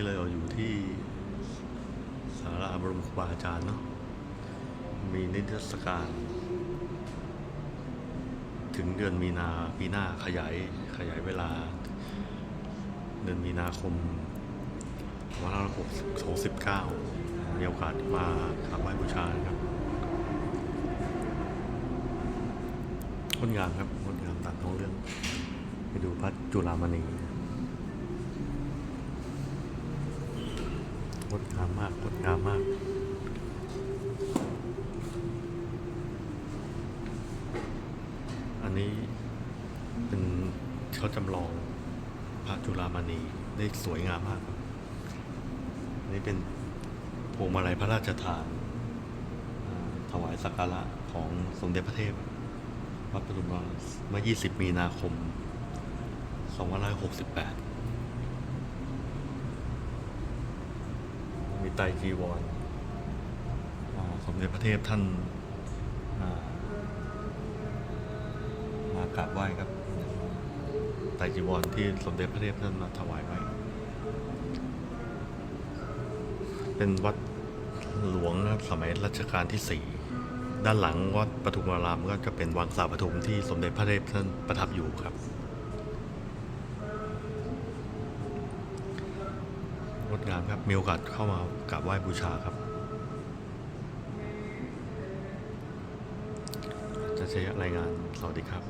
นี้เราอยู่ที่สาราบรมครูบาอาจารย์เนาะมีนิทรรศการ ถึงเดือนมีนาปีหน้าขยายขยายเวลา เดือนมีนาคมวันละหกหกสิบเก้ามีโอกาสมากราบไหว้บูชาครับงดงามครับงดงามตัดท้องเรื่อง ไปดูพระจุลามณี งดงามมากงดงามมากอันนี้เป็นเขาจำลองพระจุลามณีได้สวยงามมากครับนนี้เป็นพวงมาลัยพระราชทานถวายสักการะของสมเด็จพระเทพวัดปทุมราชเมื่อ 20 มีนาคม 2568 ไตรจีวรอ่าสมเด็จพระเทพท่านมากราบไหว้ครับไตรจีวรที่สมเด็จพระเทพท่านมาถวายไว้ เป็นวัดหลวงนะครับสมัยรัชกาลที่สี่ด้านหลังวัดปทุมารามก็จะเป็นวังสาปทุมที่สมเด็จพระเทพท่านประทับอยู่ครับ งามครับมีโอกาสเข้ามากราบไหว้บูชาครับจะใช้รายงานสวัสดีครับ